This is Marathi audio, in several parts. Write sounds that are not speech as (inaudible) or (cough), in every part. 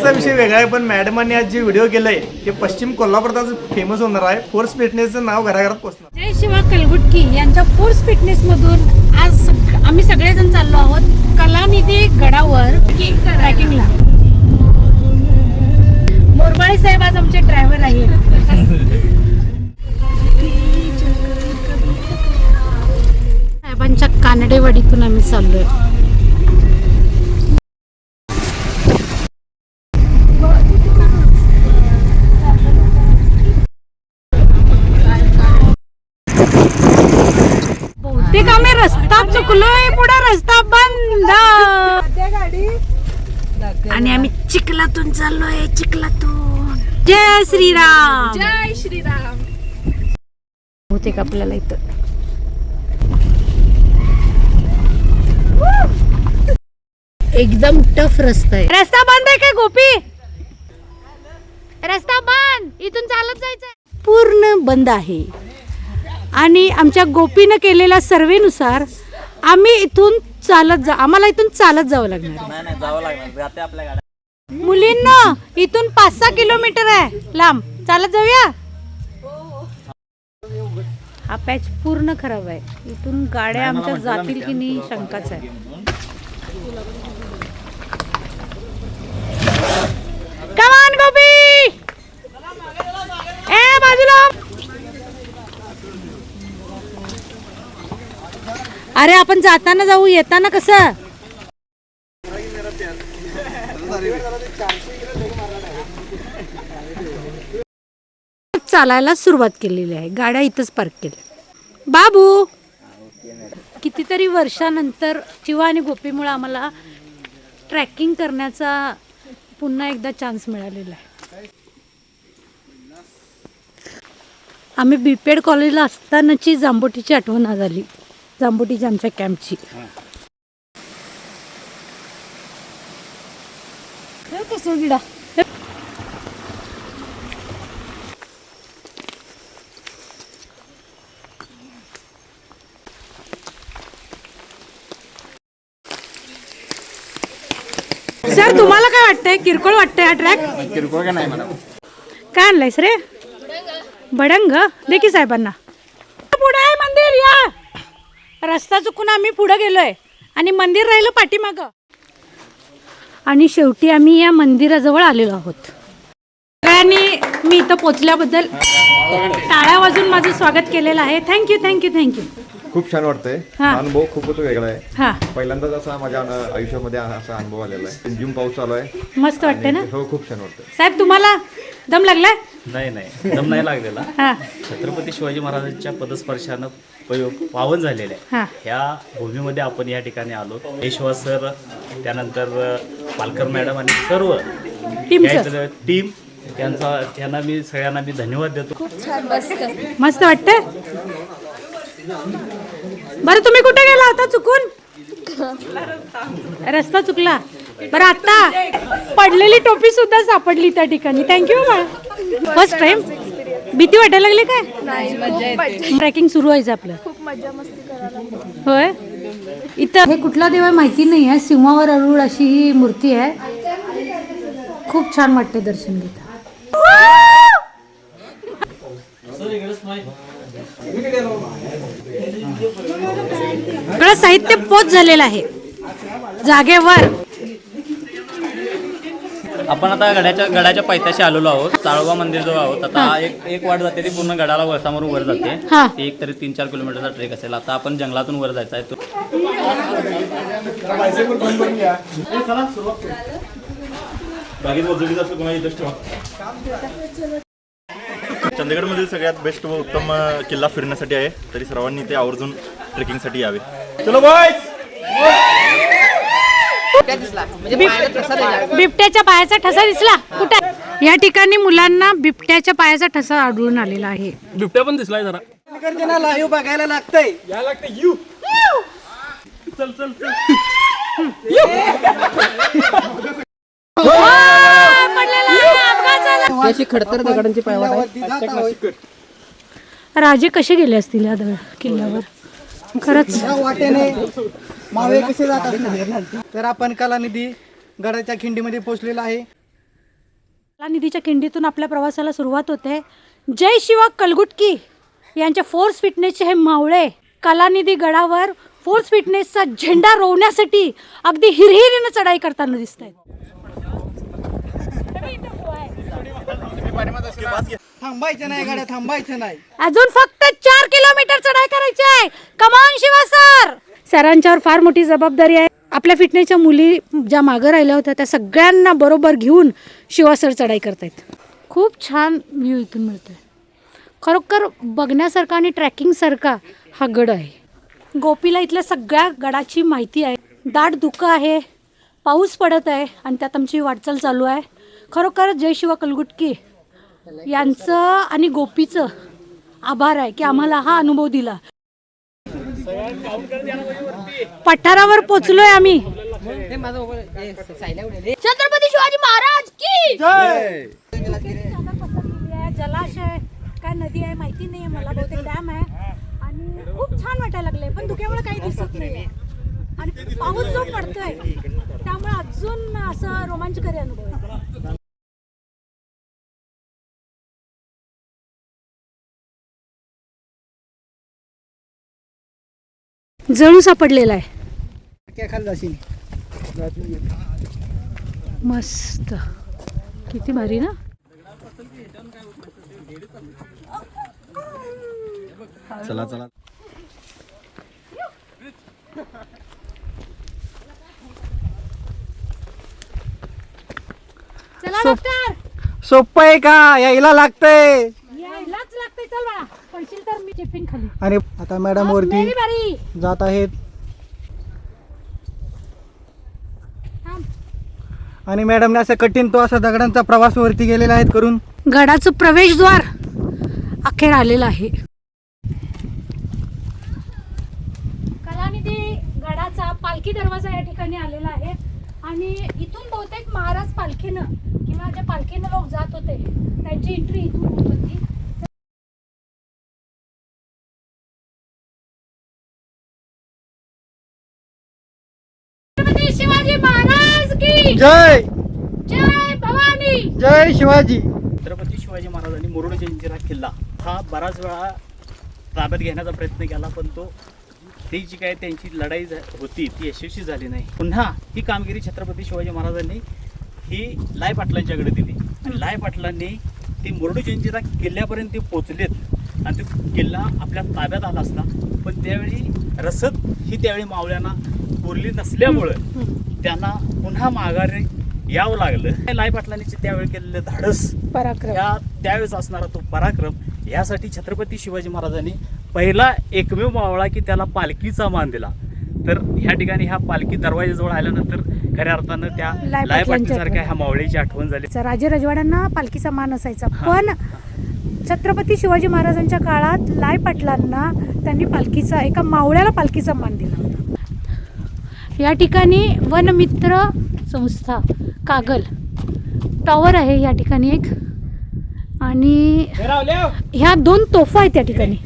ट्रेकचा विषय वेगळा आहे पण मॅडमांनी आज जे व्हिडिओ केलाय ते पश्चिम कोल्हापुरात फेमस होणार आहे. फोर्स फिटनेसचं नाव घराघरात पोहोचणार जय शिवा कलगुटकी यांच्या फोर्स फिटनेस मधून आज आम्ही सगळेजण चाललो आहोत. कलानिधी गडावर ट्रॅकिंगला. मोरबाळे साहेब आज आमचे ड्रायव्हर आहेत. साहेबांच्या कानडेवाडीतून आम्ही चाललोय बहुतेक आम्ही रस्ता चुकलोय पुढे रस्ता बंद. आणि आम्ही चिखलातून चाललोय चिखलातून. जय श्रीराम. जय श्रीराम. बहुतेक आपल्याला इथं. एकदम टफ रस्ता आहे. रस्ता बंद आहे काय गोपी? रस्ता बंद. इथून चालत जायचं पूर्ण बंद आहे. आणि आमच्या गोपीनं केलेल्या सर्वेनुसार आम्ही इथून चालत जा आम्हाला इथून चालत जावं लागणार नाही नाही जावं लागणार. जाते आपल्या गाड्या. मुलींना इथून पाच सहा किलोमीटर आहे लांब. चालत जाऊया? हा पॅच पूर्ण खराब आहे. इथून गाड्या आमच्या जातील की नाही शंकाच आहे कमान गोपी ए बाजूला अरे आपण जाताना जाऊ येताना कसं? चालायला सुरुवात केलेली आहे. गाड्या इथंच पार्क केल्या. बाबू! कितीतरी वर्षानंतर शिवा आणि गोपीमुळे आम्हाला ट्रॅकिंग करण्याचा पुन्हा एकदा चान्स मिळालेला आहे. आम्ही बीपेड कॉलेजला असतानाची जांबोटीची आठवण झाली आली जांबोटीच्या आमच्या कॅम्पची. कसं गिडा सर तुम्हाला काय वाटतंय? किरकोळ वाटतंय हा ट्रॅक किरकोळ का नाही मॅडम. काय आणलंयस रे? बडंग? दे की साहेबांना. रस्ता चुकून आम्ही पुढे गेलोय. आणि मंदिर राहिलं पाठीमागं. आणि शेवटी आम्ही या मंदिराजवळ आलेलो आहोत. सगळ्यांनी मी इथं पोचल्याबद्दल टाळ्या वाजून माझं स्वागत केलेलं आहे. थँक्यू थँक्यू थँक्यू खूप छान वाटतंय. हा. अनुभव खूपच वेगळा आहे. हा. पहिल्यांदाच असा माझ्या अन- आयुष्यामध्ये असा अनुभव आलेला आहे. जिम पाऊस चालू आहे. मस्त वाटतंय ना? हो खूप छान वाटतंय. साहेब तुम्हाला दम लागलाय? नाही नाही. दम नाही लागलेला. हा. छत्रपती शिवाजी महाराजांच्या पदस्पर्शानं पयो- पावन झालेलं आहे. हा. ह्या भूमीमध्ये आपण या ठिकाणी आलो. यशवा सर त्यानंतर अ, पालकर मॅडम आणि सर्व टीम सर टीम त्यांचा त्यांना मी सगळ्यांना मी धन्यवाद देतो. मस्त वाटतंय? बरं तुम्ही कुठे गेला होता चुकून? रस्ता चुकला. बरं आता पडलेली टोपी सुद्धा सापडली त्या ठिकाणी. थँक्यू बाळा. फर्स्ट टाइम भीती वाटायला लागली काय? ट्रॅकिंग सुरू व्हायचं आपलं. खूप मजा मस्ती करायला होय? इथं हे कुठला देव आहे माहिती नाही आहे. सिंहावर अरुळ अशी ही मूर्ती आहे. खूप छान वाटते दर्शन घेता. सगळं साहित्य पोच झालेलं आहे. जागेवर. आपण आता गडाच्या गडाच्या पायथ्याशी आलेलो आहोत. चाळोबा मंदिर जवळ आहोत. आता एक एक वाट जाते ती पूर्ण गडाला वरसामोरून वर जाते. ती एक तरी तीन चार किलोमीटरचा ट्रेक असेल. आता आपण जंगलातून वर जायचं आहे. तो चंदगडमधील सगळ्यात बेस्ट व उत्तम किल्ला फिरण्यासाठी आहे. तरी सर्वांनी ते आवर्जून ट्रेकिंगसाठी यावे. चलो बॉयज बिबट्याच्या पायाचा ठसा दिसला? कुठे? या ठिकाणी मुलांना बिबट्याच्या पायाचा ठसा आढळून आलेला आहे. बिबट्या पण दिसलाय जरा. बघायला लागतंय. (laughs) खडतर दगडांची राजे कसे गेले असतील या दग- किल्ल्यावर? खरंच. या वाटेने मावे कसे जात असणार? तर आपण कलानिधी गडाच्या खिंडीमध्ये पोहोचलेला आहे. निधीच्या खिंडीतून आपल्या प्रवासाला सुरुवात होते. जय शिवा कलगुटकी यांच्या फोर्स फिटनेसचे हे मावळे. कलानिधी गडावर फोर्स फिटनेसचा झेंडा रोवण्यासाठी अगदी हिरहिरीनं चढाई करताना दिसत आहेत थांबायचं नाही गाड्या थांबायचं नाही. अजून फक्त चार किलोमीटर चढाई करायची आहे. कमान शिवा सर सरांच्यावर फार मोठी जबाबदारी आहे. आपल्या फिटनेसच्या मुली ज्या मागं राहिल्या होत्या त्या सगळ्यांना बरोबर घेऊन शिवा सर चढाई करतायत. खूप छान व्ह्यू इथून मिळतोय. खरोखर बघण्यासारखा आणि ट्रॅकिंगसारखा हा गड आहे. गोपीला इथल्या सगळ्या गडाची माहिती आहे. दाट धुकं आहे पाऊस पडत आहे आणि त्यात आमची वाटचाल चालू आहे. खरोखर जय शिवा कलगुटकी. यांचं आणि गोपीचं आभार आहे की आम्हाला हा अनुभव दिला. पठारावर पोचलोय आम्ही. छत्रपती शिवाजी महाराज की? जलाशय काय नदी आहे माहिती नाही मला बहुतेक डॅम आहे. आणि खूप छान वाटायला लागले पण धुक्यामुळे काही दिसत नाही आणि पाऊस जो पडतोय त्यामुळे अजून असं रोमांचकारी अनुभव आहे जळू सापडलेला आहे. मस्त. किती भारी ना? चला चला. चला डॉक्टर. सोपं आहे का? यायला लागतंय यायलाच लागतंय चल बाळा पडशील तर मी टिफिन खाली. आणि आता मॅडम वरती बारी. जात आहेत. आणि मॅडमने असं कठीण तो असा दगडांचा प्रवास वरती गेलेला आहेत करून. गडाचं प्रवेशद्वार अखेर आलेलं आहे. कलानिधी गडाचा पालखी दरवाजा या ठिकाणी आलेला आहे. आणि इथून बहुतेक महाराज पालखीनं किंवा ज्या पालखीनं लोक जात होते त्यांची एंट्री इथून होत होती. जय! जय भवानी! जय शिवाजी! छत्रपती शिवाजी महाराजांनी मुरुड जंजिरा किल्ला हा बराच वेळा ताब्यात घेण्याचा प्रयत्न केला पण तो ती जी काय त्यांची लढाई झा- होती ती यशस्वी झाली नाही. पुन्हा ही कामगिरी छत्रपती शिवाजी महाराजांनी ही लाय पाटलांच्याकडे दिली. आणि लाय पाटलांनी ती मुरुड जंजिरा किल्ल्यापर्यंत ते पोचलेत आणि तो किल्ला आपल्या ताब्यात आला असता पण त्यावेळी रसद ही त्यावेळी मावळ्यांना पुरली नसल्यामुळं त्यांना पुन्हा माघारी यावं लागलं. लाय पाटलांनी त्यावेळी केलेलं धाडस पराक्रम. या त्यावेळेस असणारा तो पराक्रम यासाठी छत्रपती शिवाजी महाराजांनी पहिला एकमेव मावळा की त्याला पालखीचा मान दिला. तर ह्या ठिकाणी ह्या पालखी दरवाजाजवळ आल्यानंतर खऱ्या अर्थानं त्या लाय लाय पाटलांची पाटलासारख्या ह्या मावळीची आठवण झाली. राजे रजवाड्यांना पालखीचा मान असायचा. पण छत्रपती शिवाजी महाराजांच्या काळात लाय पाटलांना त्यांनी पालखीचा एका मावळ्याला पालखीचा मान दिला. या ठिकाणी वनमित्र संस्था कागल टॉवर आहे या ठिकाणी एक. आणि ह्या दोन तोफा आहेत त्या ठिकाणी.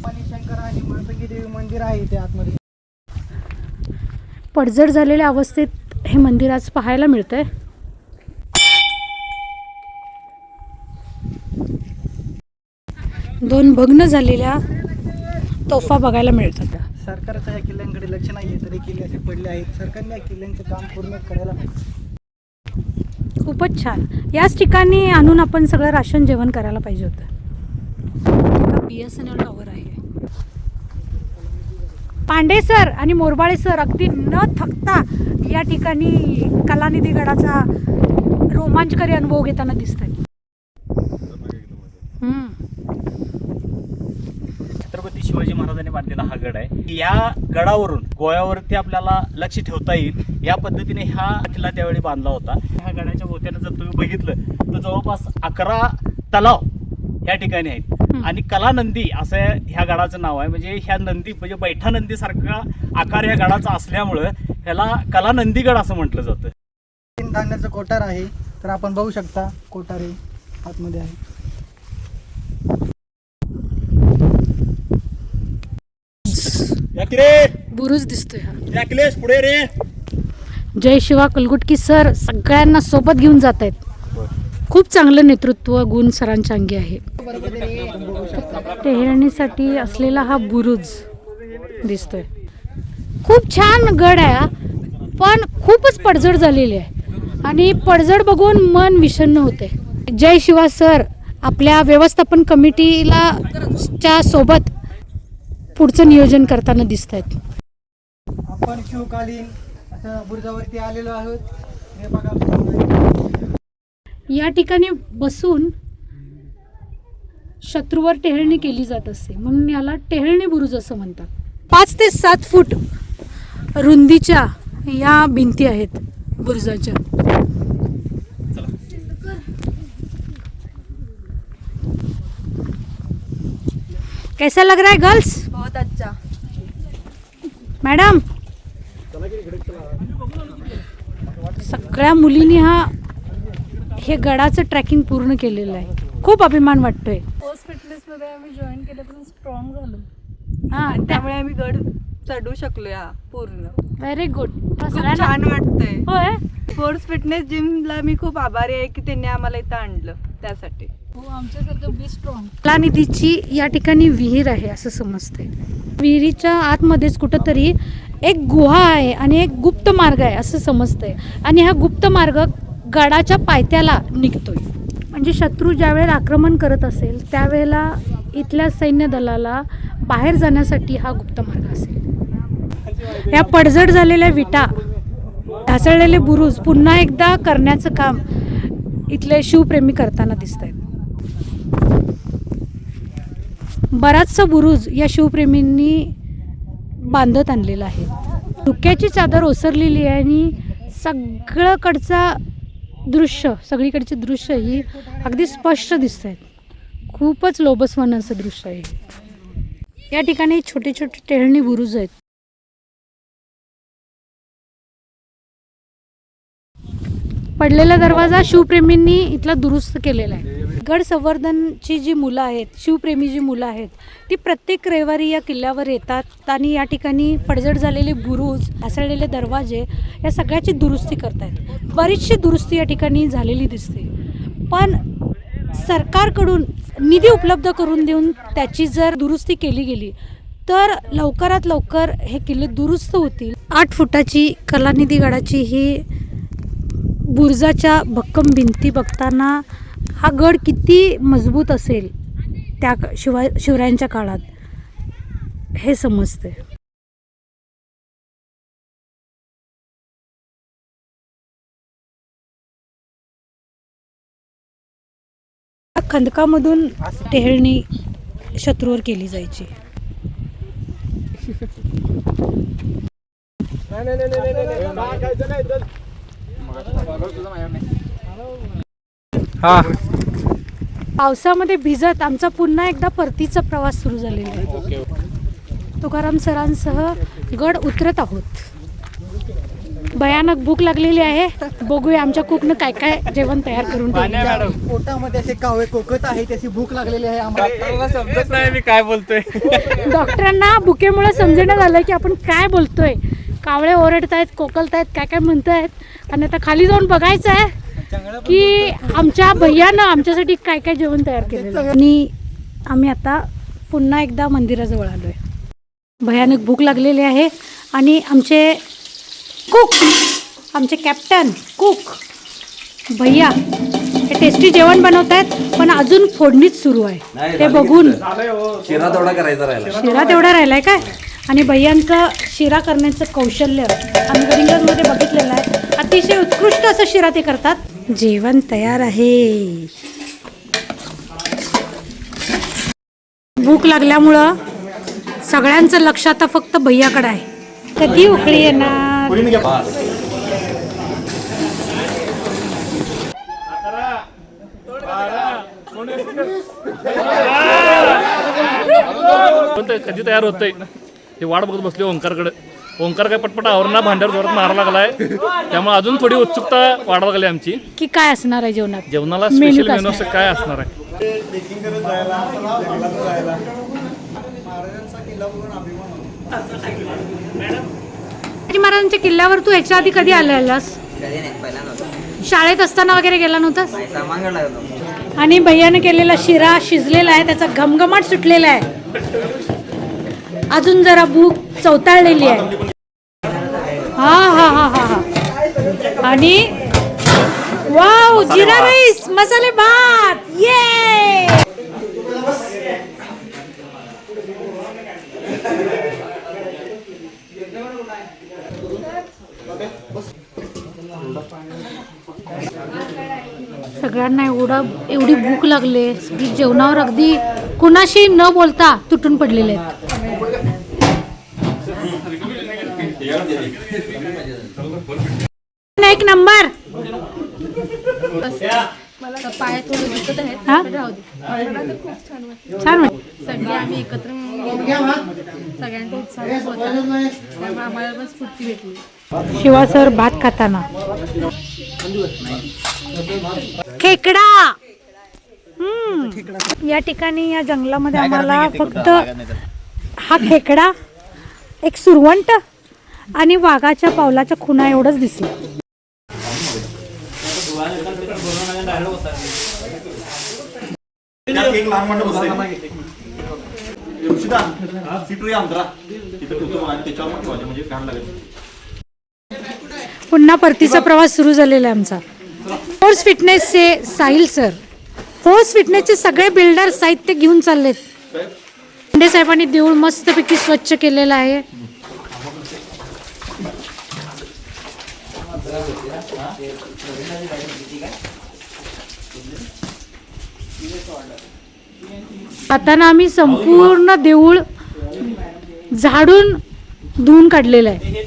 मंदिर आहे पडझड झालेल्या अवस्थेत हे मंदिर आज पाहायला मिळतंय. दोन भग्न झालेल्या तोफा बघायला मिळतात. सरकारचं या किल्ल्यांकडे लक्ष नाहीये तरी किल्ले असे पडले आहेत. सरकारने या किल्ल्यांचं काम पूर्ण करायला खूपच छान. याच ठिकाणी आणून आपण सगळं राशन जेवण करायला पाहिजे होतं. B S N L tower आहे. पांडे सर आणि मोरबाळे सर अगदी न थकता या ठिकाणी कलानिधी गडाचा रोमांचकारी अनुभव घेताना दिसत आहेत छत्रपती शिवाजी महाराजांनी बांधलेला हा गड आहे. या गडावरून गोव्यावरती आपल्याला लक्ष ठेवता येईल. या पद्धतीने हा किल्ला त्यावेळी बांधला होता. ह्या गडाच्या भोवत्यानं जर तुम्ही बघितलं तर जवळपास अकरा तलाव या ठिकाणी आहेत. आणि कला नंदी असं ह्या गडाचं नाव आहे. म्हणजे ह्या नंदी म्हणजे बैठा नंदी सारखा आकार ह्या गडाचा असल्यामुळं ह्याला कला नंदीगड असं म्हटलं जातं. तीन धान्याचं कोठार आहे. तर आपण बघू शकता कोठार आतमध्ये आहे. बुरुज दिसतोय हा. पुढे रे. जय शिवा कुलगुटकी सर सगळ्यांना सोबत घेऊन जात आहेत खूप चांगलं नेतृत्व गुण सरांच्या अंगी आहे. टेहरणीसाठी असलेला हा बुरुज दिसतोय. खूप छान गड आहे. पण खूपच पडझड झालेली आहे. आणि पडझड बघून मन विषण्ण होते जय शिवा सर आपल्या व्यवस्थापन कमिटीला च्या सोबत पुढचं नियोजन करताना दिसत आहेत आपण शिवकालीन असं बुरुजावरती आलेलो आहोत. हे बघा या ठिकाणी बसून शत्रूवर टेहळणी केली जात असते म्हणून याला टेहळणी बुरुज असं म्हणतात. पाच ते सात फूट रुंदीच्या या भिंती आहेत बुरुजाच्या. कैसा लग रहा है गर्ल्स? मॅडम सगळ्या मुलींनी हा हे गडाचं ट्रॅकिंग पूर्ण केलेलं आहे. खूप अभिमान वाटतोय. फिटनेसमध्ये आम्ही जॉईन केल्यापासून स्ट्रॉंग झालो. हा त्यामुळे आम्ही गड चढू शकलो या पूर्ण. व्हेरी गुड खूप छान वाटतंय. होय. स्पोर्ट्स फिटनेस जिमला मी खूप आभारी आहे की त्यांनी आम्हाला इथं आणलं त्यासाठी. कला निधीची या ठिकाणी विहीर आहे असं समजते विहिरीच्या आतमध्येच कुठंतरी एक गुहा आहे आणि एक गुप्त मार्ग आहे असं समजतंय. आणि हा गुप्त मार्ग गडाच्या पायथ्याला निघतोय. म्हणजे शत्रू ज्यावेळेला आक्रमण करत असेल त्यावेळेला इथल्या सैन्य दलाला बाहेर जाण्यासाठी हा गुप्त मार्ग असेल. या पडझड झालेल्या विटा ढासळलेले बुरुज पुन्हा एकदा करण्याचं काम इथले शिवप्रेमी करताना दिसत आहेत बराचसा बुरुज या शिवप्रेमींनी बांधत आणलेला आहे. धुक्याची चादर ओसरलेली आहे आणि सगळकडचा दृश्य सगळीकडचे दृश्य ही अगदी स्पष्ट दिसत आहेत खूपच लोभसवान असं दृश्य आहे. या ठिकाणी छोटे छोटे टेहळणी बुरुज आहेत. पडलेला दरवाजा शिवप्रेमींनी इथला दुरुस्त केलेला आहे. गड संवर्धनची जी मुलं आहेत शिवप्रेमी जी मुलं आहेत ती प्रत्येक रविवारी या किल्ल्यावर येतात आणि या ठिकाणी पडझड झालेले बुरुज ढासळलेले दरवाजे या सगळ्याची दुरुस्ती करतायत. बरीचशी दुरुस्ती या ठिकाणी झालेली दिसते. पण सरकारकडून निधी उपलब्ध करून देऊन त्याची जर दुरुस्ती केली गेली तर लवकरात लवकर हे किल्ले दुरुस्त होतील. आठ फुटाची कलानिधी गडाची ही बुरजाच्या भक्कम भिंती बघताना हा गड किती मजबूत असेल त्या शिवाय शिवरायांच्या काळात हे समजते खंदकामधून टेहळणी शत्रूवर केली जायची पावसामध्ये भिजत आमचा पुन्हा एकदा परतीचा प्रवास सुरू झालेला आहे. तुकाराम सरांसह गड उतरत आहोत. भयानक भूक लागलेली आहे. बघूया आमच्या कुकनं काय काय जेवण तयार करून ठेवलं पोटामध्ये असे कावळे कोकत आहे त्याची भूक लागलेली आहे आम्हाला. समजत नाही मी काय बोलतोय. डॉक्टरांना भुकेमुळे समजणं झालं की आपण काय बोलतोय. कावळे ओरडतायत कोकलतायत काय काय म्हणतायत? आणि आता खाली जाऊन बघायचं आहे की आमच्या भैयानं आमच्यासाठी काय काय जेवण तयार केलेलं आहे. आणि आम्ही आता पुन्हा एकदा मंदिराजवळ आलोय. भयानक भूक लागलेली आहे आणि आमचे कुक आमचे कॅप्टन कुक भैया हे टेस्टी जेवण बनवत आहेत पण अजून फोडणीच सुरू आहे. ते बघून शिरा तेवढा करायचा राहिला. शिरा तेवढा राहिलाय काय? आणि भैयांचं शिरा करण्याचं कौशल्य आम्ही गडिंगजमध्ये बघितलेलं आहे. अतिशय उत्कृष्ट असं शिरा ते करतात. जेवण तयार आहे. भूक लागल्यामुळं सगळ्यांचं लक्ष आता फक्त भैयाकडे आहे. कधी उकळी येणार? कधी तयार होतंय? हे वाट बघत बसले ओंकारकडे. ओंकार काय पटपट आवरणा भांड्यावर जोरात मारा लागलाय. त्यामुळे अजून थोडी उत्सुकता वाढत लागली आमची. की काय असणार आहे जेवणात? जेवणाला Menu स्पेशल काय मेनू असं काय असणार आहे? शिवाजी महाराजांच्या किल्ल्यावर तू ह्याच्या आधी कधी आलेलास शाळेत असताना वगैरे गेला नव्हतास? आणि भैयाने केलेला शिरा शिजलेला आहे त्याचा घमघमाट सुटलेला आहे. अजून जरा भूक चवताळलेली आहे. हा हा हा हा हा. आणि वाव जिरा राईस मसाले भात. ये सगळ्यांना एवढं एवढी भूक लागले सगळी जेवणावर अगदी कुणाशी न बोलता तुटून पडलेले आहेत. एक नंबर. पाय थोडं दुखत आहे. हा? पण राहू दे. मला तर खूप छान वाटतं छान वाटतं. सगळे आम्ही एकत्र मिळून गेलो. सगळ्यांचा उत्साह खूप होता. त्यामुळे आम्हाला पण स्फूर्ती भेटली. शिवा सर भात खाताना. खेकडा. हम्म. या ठिकाणी या जंगलामध्ये आम्हाला फक्त हा खेकडा एक सुरवंट आणि वाघाच्या पावलाच्या खुणा एवढंच दिसलं त्यात एक लहान मंडप बसते ऋषिदा सीट रे अंतरा तिथं ठेवतो आणि त्याच्यावर मग ठेवायचं म्हणजे लागेल. पुन्हा परतीचा प्रवास सुरू झालेला आहे आमचा. फोर्स फिटनेसचे साहिल सर फोर्स फिटनेसचे सगळे बिल्डर साहित्य घेऊन चाललेत. मुंडे साहेबांनी देऊळ मस्तपैकी स्वच्छ केलेलं आहे. आता आम्ही संपूर्ण देऊळ झाडून धुवून काढलेलं आहे.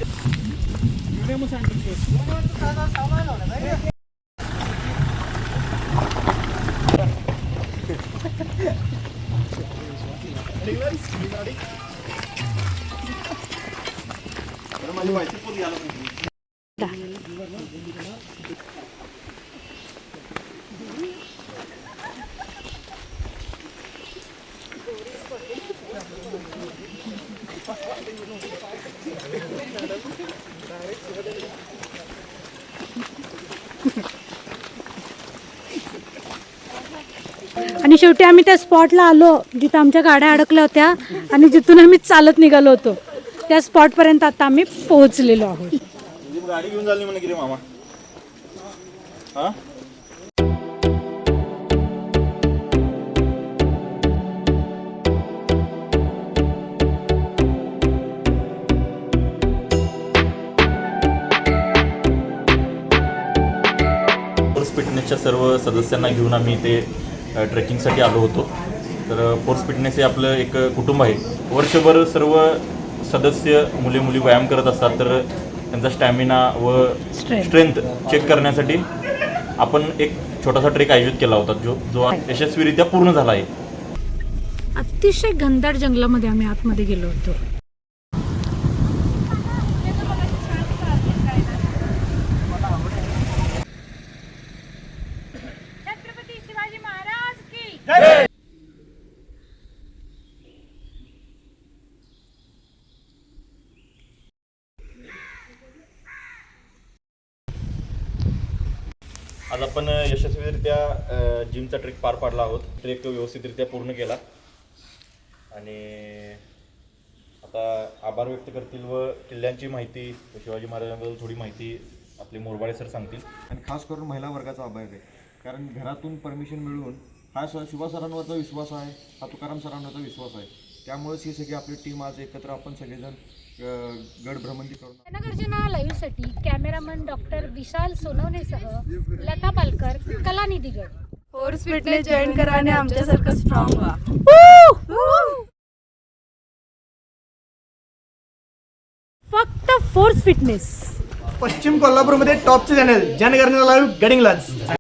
शेवटी आम्ही त्या स्पॉटला आलो जिथं आमच्या गाड्या अडकल्या होत्या आणि जिथून आम्ही चालत निघालो होतो. त्या स्पॉटपर्यंत आता आम्ही पोहोचलेलो आहोत. गाडी घेऊन झाली म्हणे मामा? हा? फिटनेसच्या सर्व सदस्यांना घेऊन आम्ही इथे ट्रेकिंगसाठी आलो होतो. तर फोर्स फिटनेस हे आपलं एक कुटुंब आहे. वर्षभर सर्व सदस्य मुले मुली व्यायाम करत असतात. तर त्यांचा स्टॅमिना व. स्ट्रेंथ चेक करण्यासाठी आपण एक छोटासा ट्रेक आयोजित केला होता जो जो यशस्वीरित्या पूर्ण झाला आहे. अतिशय घनदाट जंगलामध्ये आम्ही आतमध्ये गेलो होतो छत्रपती शिवाजी महाराज की आज आपण अ, यशस्वीरित्या अ, जिमचा ट्रेक पार पाडला आहोत. ट्रेक व्यवस्थितरित्या पूर्ण केला. आणि आता आभार व्यक्त करतील व किल्ल्यांची माहिती शिवाजी महाराजांबद्दल थोडी माहिती आपले मोरबाळे सर सांगतील. आणि खास करून महिला वर्गाचा आभार आहे. कारण घरातून परमिशन मिळवून हा स शिवा सरांवरचा विश्वास आहे हा तुकाराम सरांवरचा विश्वास आहे. त्यामुळेच ही सगळी आपली टीम आज एकत्र आपण सगळेजण गड भ्रमंती करून जनगर्जना लाईव्हसाठी कॅमेरामन डॉक्टर विशाल सोनवणेसह लता पालकर कलानिधी गड. फोर्स फिटनेस जॉईन करा आणि आमच्यासारखं स्ट्रॉंग व्हा. फक्त फोर्स फिटनेस पश्चिम कोल्हापूरमध्ये टॉपचे चॅनल जनगणना लाईव्ह गडिंग लॉन्स